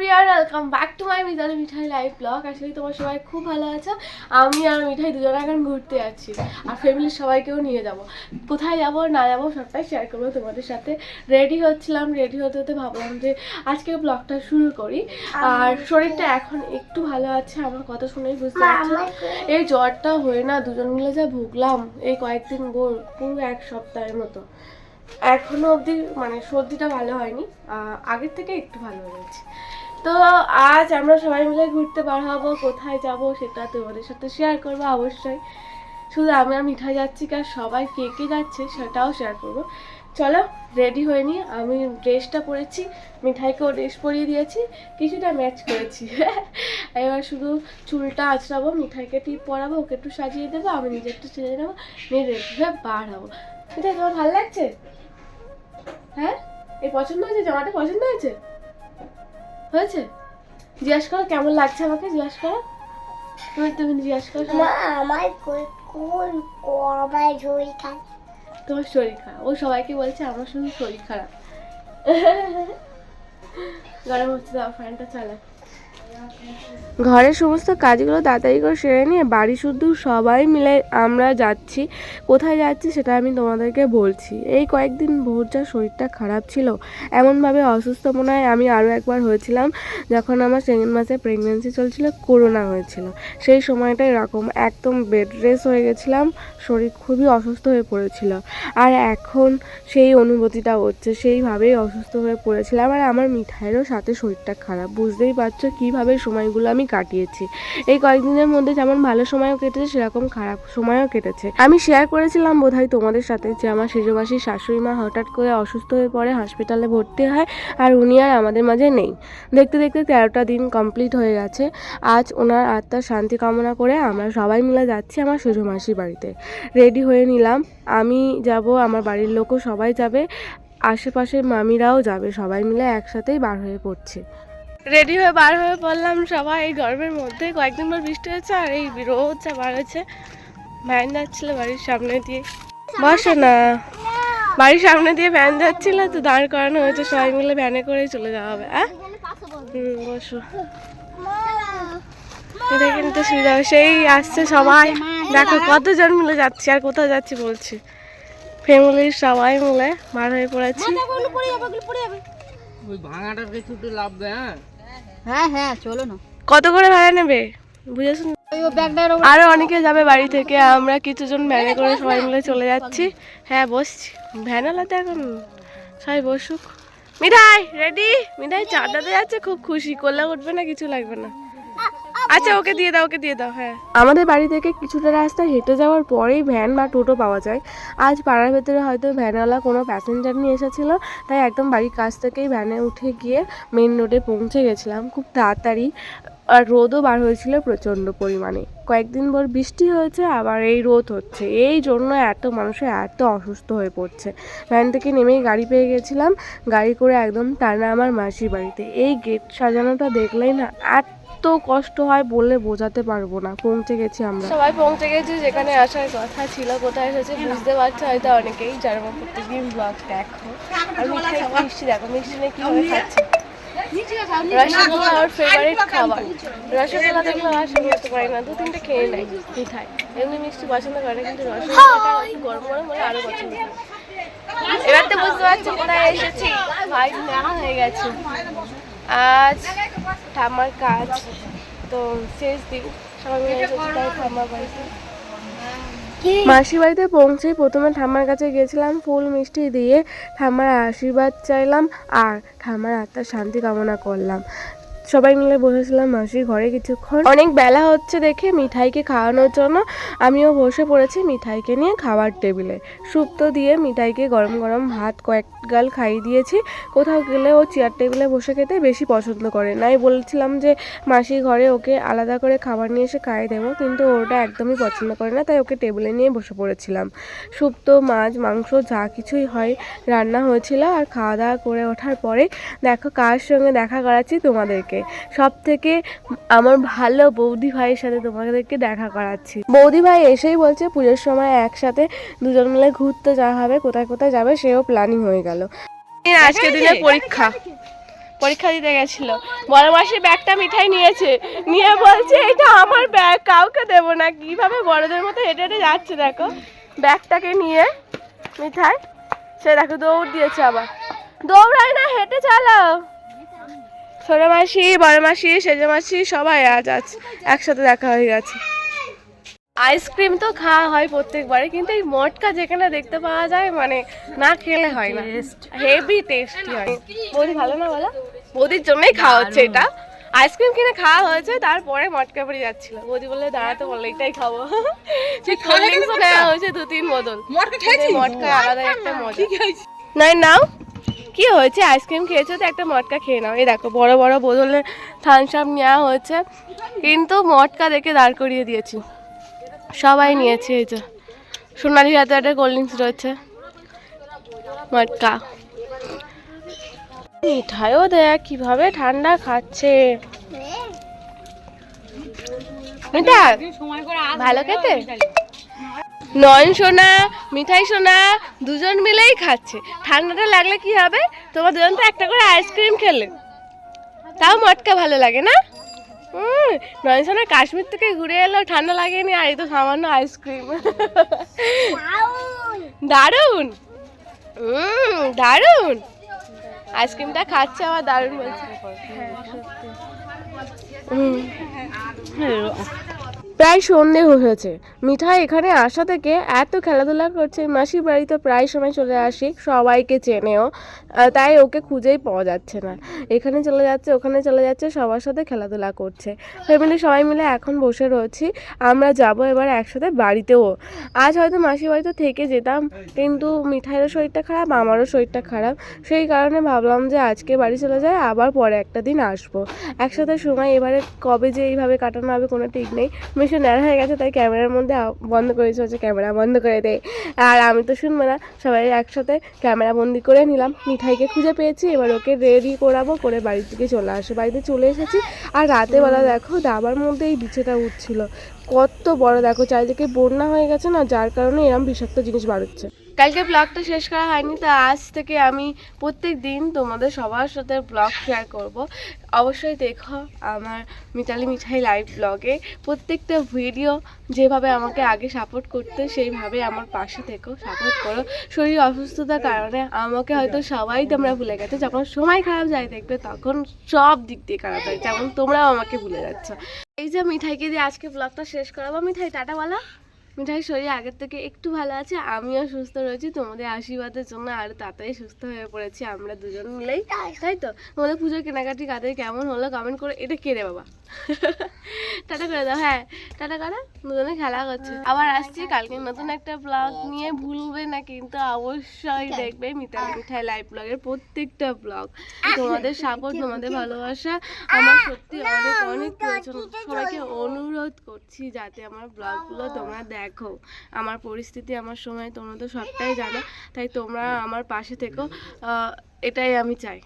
Everyone welcome back to my Mizan Mithai live blog আসলে তোমার সবাই খুব ভালো আছো। আমি আর মিঠাই দুজনে এখন ঘুরতে যাচ্ছি। আর ফ্যামিলির সবাইকেও নিয়ে যাব। কোথায় যাব না যাব সবটাই শেয়ার করব তোমাদের সাথে। রেডি হচ্ছিলাম রেডি হতে হতে ভাবলাম যে আজকে ব্লগটা শুরু করি। আর শরীরটা এখন একটু ভালো আছে আমার কথা শুনেই বুঝতে পারছ? এই জ্বরটা হয়ে না দুজন মিলে যা ভুগলাম এই কয়েকদিন গোল পুরো এক সপ্তাহের মতো। এখনও অবধি মানে সর্দিটা ভালো হয়নি আগের থেকে একটু ভালো হয়েছে। তো আজ আমরা সবাই মিলে ঘুরতে বার হব, কোথায় যাব সেটা তোমাদের সাথে শেয়ার করব অবশ্যই। শুধু আমরা মিঠাই যাচ্ছি কার সবাই কে কে যাচ্ছে সেটাও শেয়ার করব। চলো রেডি হয়ে নি আমি ড্রেসটা পরেছি, মিঠাইকেও ড্রেস পরিয়ে দিয়েছি, কিছুটা ম্যাচ করেছি। এবার শুধু চুলটা আঁচড়াবো, মিঠাইকে টিপ পরাবো, ওকে একটু সাজিয়ে দেবো, আমি নিজে একটু সেজে নেব, নিয়ে রেডি হয়ে বার হব। মিঠাই, তোমার ভালো লাগছে? হ্যাঁ? এই পছন্দ হয়েছে? জামাটা পছন্দ হয়েছে? হয়েছে? জিজ্ঞাসা করো কেমন লাগছে আমাকে জিজ্ঞাসা করো? তুমি তুমি জিজ্ঞাসা করো আমার কোন আমার শরীর খারাপ তোমার শরীর খারাপ। ও সবাইকে বলছে আমার শুধু শরীর খারাপ। গরম হচ্ছে দাও ফ্যানটা চালা ঘরের সমস্ত কাজগুলো তাড়াতাড়ি করে সেরে নিয়ে বাড়ি শুদ্ধ সবাই মিলে আমরা যাচ্ছি। কোথায় যাচ্ছি সেটা আমি তোমাদেরকে বলছি। এই কয়েকদিন ভোর যা শরীরটা খারাপ ছিল। এমনভাবে অসুস্থ মনে হয় আমি আরও একবার হয়েছিলাম যখন আমার সেকেন্ড মাসে প্রেগনেন্সি চলছিল করোনা হয়েছিল। সেই সময়টা এরকম একদম বেড রেস হয়ে গেছিলাম, শরীর খুবই অসুস্থ হয়ে পড়েছিল। আর এখন সেই অনুভূতিটা হচ্ছে, সেইভাবেই অসুস্থ হয়ে পড়েছিলাম। আর আমার মিঠাইয়েরও সাথে শরীরটা খারাপ, বুঝতেই পারছ কীভাবে সময়গুলো আমি কাটিয়েছি। এই কয়েকদিনের মধ্যে যেমন ভালো সময়ও কেটেছে, সেরকম খারাপ সময়ও কেটেছে। আমি শেয়ার করেছিলাম বোধহয় তোমাদের সাথে যে আমার সেজমাসির শাশুড়ি মা হঠাৎ করে অসুস্থ হয়ে পড়ে হসপিটালে ভর্তি হয় আর উনি আর আমাদের মাঝে নেই। দেখতে দেখতে তেরোটা দিন কমপ্লিট হয়ে গেছে। আজ ওনার আত্মার শান্তি কামনা করে আমরা সবাই মিলে যাচ্ছি আমার সেজমাসির বাড়িতে। রেডি হয়ে নিলাম। আমি যাব, আমার বাড়ির লোকও সবাই যাবে, আশেপাশের মামিরাও যাবে, সবাই মিলে একসাথেই বার হয়ে পড়ছে। রেডি হয়ে বার হয়ে পড়লাম সবাই এই গরমের মধ্যে কয়েকদিন পর বৃষ্টি হয়েছে আর এই রোদ যা বার হয়েছে ভ্যান যাচ্ছিল বাড়ির সামনে দিয়ে। বসো না। বাড়ির সামনে দিয়ে ভ্যান যাচ্ছিল তো দাঁড় করানো হয়েছে সবাই মিলে ভ্যানে করেই চলে যাওয়া হবে হ্যাঁ হুম বসো। এটা কিন্তু সুবিধা হবে সেই আসছে সবাই। দেখো কতজন মিলে যাচ্ছি আর কোথাও যাচ্ছি বলছি। ফ্যামিলির সবাই মিলে বার হয়ে পড়েছি। ওই ভাঙাটার কিছু একটু লাভ দেয় হ্যাঁ হ্যাঁ হ্যাঁ চলো না। কত করে ভাড়া নেবে? বুঝেছেন আরও অনেকে যাবে বাড়ি থেকে আমরা কিছু জন ভ্যানে করে সবাই মিলে চলে যাচ্ছি। হ্যাঁ বসছি। ভ্যান আলাদা এখন সবাই বসুক। মিঠাই রেডি মিঠাই চাটাতে যাচ্ছে খুব খুশি। করলে উঠবে না কিছু লাগবে না। আচ্ছা ওকে দিয়ে দাও, ওকে দিয়ে দাও হ্যাঁ। আমাদের বাড়ি থেকে কিছুটা রাস্তা হেঁটে যাওয়ার পরেই ভ্যান বা টোটো পাওয়া যায়। আজ পাড়ার ভেতরে হয়তো ভ্যানওয়ালা কোনো প্যাসেঞ্জার নিয়ে এসেছিল, তাই একদম বাড়ির কাছ থেকেই ভ্যানে উঠে গিয়ে মেন রোডে পৌঁছে গেছিলাম। খুব তাড়াতাড়ি, আর রোদও বার হয়েছিল প্রচণ্ড পরিমাণে। কয়েকদিন ভর বৃষ্টি হয়েছে, আবার এই রোদ হচ্ছে। এই জন্য এত মানুষের এত অসুস্থ হয়ে পড়ছে। ভ্যান থেকে নেমেই গাড়ি পেয়ে গেছিলাম। গাড়ি করে একদম টানা আমার মাসির বাড়িতে। এই গেট সাজানোটা দেখলেই না এত কষ্ট হয় বলে বোঝাতে পারব না পৌঁছে গেছি আমরা। সবাই পৌঁছে গেছি যেখানে আসার কথা ছিল কোথায় এসেছে বুঝতে পারছ? হয়তো অনেকেই যারা প্রত্যেকদিন ব্লগ দেখো। আর মিঠাই মিষ্টি দেখো মিষ্টি নিয়ে কীভাবে খাচ্ছে? রসগোল্লা ওর ফেভারিট খাবার। রসগোল্লা দেখলে আর করতে পারি না দু তিনটে খেয়ে নেয় মিঠাই। এমনি মিষ্টি পছন্দ করে না, কিন্তু রসগোল্লাটা গরম গরম হলে আরও পছন্দ এবার তো বুঝতে পারছ কোথায় এসেছি। ভাই নেওয়া হয়ে গেছে। আজ ঠাম্মার কাজ। তো শেষ দিন সবাই বাড়িতে। মাসির বাড়িতে পৌঁছেই প্রথমে ঠাম্মার কাছে গেছিলাম ফুল মিষ্টি দিয়ে ঠাম্মার আশীর্বাদ চাইলাম আর ঠাম্মার আত্মার শান্তি কামনা করলাম। সবাই মিলে বসেছিলাম মাসির ঘরে কিছুক্ষণ। অনেক বেলা হচ্ছে দেখে মিঠাইকে খাওয়ানোর জন্য আমিও বসে পড়েছি মিঠাইকে নিয়ে খাবার টেবিলে। সুপ্ত দিয়ে মিঠাইকে গরম গরম ভাত কয়েক গাল খাইয়ে দিয়েছি। কোথাও গেলে ও চেয়ার টেবিলে বসে খেতে বেশি পছন্দ করে নাই বলছিলাম যে, মাসি ঘরে ওকে আলাদা করে খাবার নিয়ে এসে খাইয়ে দেবো। কিন্তু ওটা একদমই পছন্দ করে না, তাই ওকে টেবিলে নিয়ে বসে পড়েছিলাম। সুপ্ত, মাছ, মাংস, যা কিছুই হয় রান্না হয়েছিল আর খাওয়া দাওয়া করে ওঠার পরে দেখো কার সঙ্গে দেখা করাচ্ছি তোমাদেরকে। সব থেকে আমার ভালো বৌদি ভাইয়ের সাথে তোমাদেরকে দেখা করাচ্ছি। বৌদি ভাই এসেই বলছে, পুজোর সময় একসাথে দুজন মিলে ঘুরতে যাওয়া হবে, কোথায় কোথায় যাবে, সেও প্ল্যানিং হয়ে গেল। আজকে দিনের পরীক্ষা। পরীক্ষা দিতে গেছিল। বড় মাসি ব্যাগটা মিঠাই নিয়েছে। নিয়ে বলছে এটা আমার ব্যাগ কাউকে দেবো না। কীভাবে বড়দের মতো হেঁটে হেঁটে যাচ্ছে দেখো। ব্যাগটাকে নিয়ে মিঠাই সে দেখো দৌড় দিয়েছে আবার। দৌড়ায় না হেঁটে চালাও। ছোট মাসি বড় মাসি সেজে মাসি সবাই আজ আজ একসাথে দেখা হয়ে গেছে। আইসক্রিম তো খাওয়া হয় প্রত্যেকবারে কিন্তু এই মটকা যেখানে দেখতে পাওয়া যায় মানে না খেলে হয় না। হেভি টেস্টি হয়। বৌদি ভালো না বলো? বৌদির জন্যই খাওয়া হচ্ছে এটা। আইসক্রিম কিনে খাওয়া হয়েছে তারপরে মটকা পড়ে যাচ্ছিল। বৌদি বললে দাঁড়াতে বললে এটাই খাব। সেই কোল্ড ড্রিঙ্কসও নেওয়া হয়েছে দু তিন বোতল মটকা আলাদা একটা মজা। নয় নাও। কি হয়েছে? আইসক্রিম খেয়েছো তো একটা মটকা খেয়ে নাও। এই দেখো বড় বড় বোতলে থামস আপ নেওয়া হয়েছে। কিন্তু মটকা দেখে দাঁড় করিয়ে দিয়েছি। সবাই নিয়েছে এই যে। সোনালির হাতে একটা কোল্ড ড্রিঙ্কস রয়েছে। মটকা। মিঠাইও দেখ, কীভাবে ঠান্ডা খাচ্ছে। ভালো খেতে? নয়ন সোনা, মিঠাই সোনা, দুজন মিলেই খাচ্ছে। ঠান্ডাটা লাগলে কি হবে? তোমার দুজন তো একটা করে আইসক্রিম খেলে। তাও মটকা ভালো লাগে না? হুম নয়ন কাশ্মীর থেকে ঘুরে এলো ঠান্ডা লাগেনি আর এই তো সামান্য আইসক্রিম দারুণ। হুম দারুণ? আইসক্রিমটা খাচ্ছে আমার দারুণ বলছে। হুম প্রায় সন্ধে হয়েছে। মিঠাই এখানে আসা থেকে এত খেলাধুলা করছে, মাসির বাড়িতে প্রায় সময় চলে আসি, সবাইকে চেনেও। তাই ওকে খুঁজেই পাওয়া যাচ্ছে না। এখানে চলে যাচ্ছে, ওখানে চলে যাচ্ছে, সবার সাথে খেলাধুলা করছে। ফ্যামিলি সবাই মিলে এখন বসে রয়েছি, আমরা যাব এবার একসাথে বাড়িতেও। আজ হয়তো মাসির বাড়িতে থেকে যেতাম, কিন্তু মিঠাইয়েরও শরীরটা খারাপ, আমারও শরীরটা খারাপ। সেই কারণে ভাবলাম যে আজকে বাড়ি চলে যায় আবার পরে একটা দিন আসব। একসাথে সময় এবারে কবে যে এইভাবে কাটানো হবে কোনো ঠিক নেই। মিশন নেড়া হয়ে গেছে, তাই ক্যামেরার মধ্যে বন্ধ করেছে হচ্ছে ক্যামেরা বন্ধ করে দেয় আর আমি তো শুনব না, সবাই একসাথে ক্যামেরা বন্দি করে নিলাম। মিঠাইকে খুঁজে পেয়েছি, এবার ওকে রেডি করাবো, করে বাড়ির থেকে চলে আসে। বাড়িতে চলে এসেছি, আর রাতে বেলা দেখো দাবার মধ্যে এই বিছেটা উঠছিল। কত বড়, দেখো চারিদিকে বন্যা হয়ে গেছে না, যার কারণে এরম বিষাক্ত জিনিস বাড়ছে কালকে ব্লগটা শেষ করা হয়নি, তো আজ থেকে আমি প্রত্যেক দিন তোমাদের সবার সাথে ব্লগ শেয়ার করব। অবশ্যই দেখো আমার মিতালি মিঠাই লাইভ ব্লগে প্রত্যেকটা ভিডিও যেভাবে আমাকে আগে সাপোর্ট করতে, সেইভাবে আমার পাশে থেকো সাপোর্ট করো। শরীর অসুস্থতার কারণে আমাকে হয়তো সবাই তোমরা ভুলে গেছো, যখন সময় খারাপ যায় দেখবে, তখন সব দিক দিয়ে খারাপ হয়, যেমন তোমরাও আমাকে ভুলে যাচ্ছ। এই যে মিঠাইকে দিয়ে আজকে ব্লগটা শেষ করাবো। মিঠাই, টাটা বলা। মিঠাই শরীর আগের থেকে একটু ভালো আছে, আমিও সুস্থ রয়েছি, তোমাদের আশীর্বাদের জন্য আরও তাড়াতাড়ি সুস্থ হয়ে পড়েছি আমরা দুজন মিলেই, তাই তো? তোমাদের পুজোর কেনাকাটি কাদের কেমন হলো কমেন্ট করে, এটা কেড়ে বাবা? টাটা করে দাও হ্যাঁ টাটা করে, দুজনে খেলা করছে। আবার আসছি, কালকে নতুন একটা ব্লগ নিয়ে ভুলবে না, কিন্তু অবশ্যই দেখবে মিতালি মিঠাই লাইভ ব্লগের প্রত্যেকটা ব্লগ তোমাদের সাপোর্ট তোমাদের ভালোবাসা, আমার সত্যি অনেক অনেক প্রয়োজন। সবাইকে অনুরোধ করছি যাতে আমার ব্লগগুলো তোমরা দেখো। আমার পরিস্থিতি আমার সময়, তোমরা তো সবটাই জানো, তাই তোমরা আমার পাশে থেকো। এটাই আমি চাই।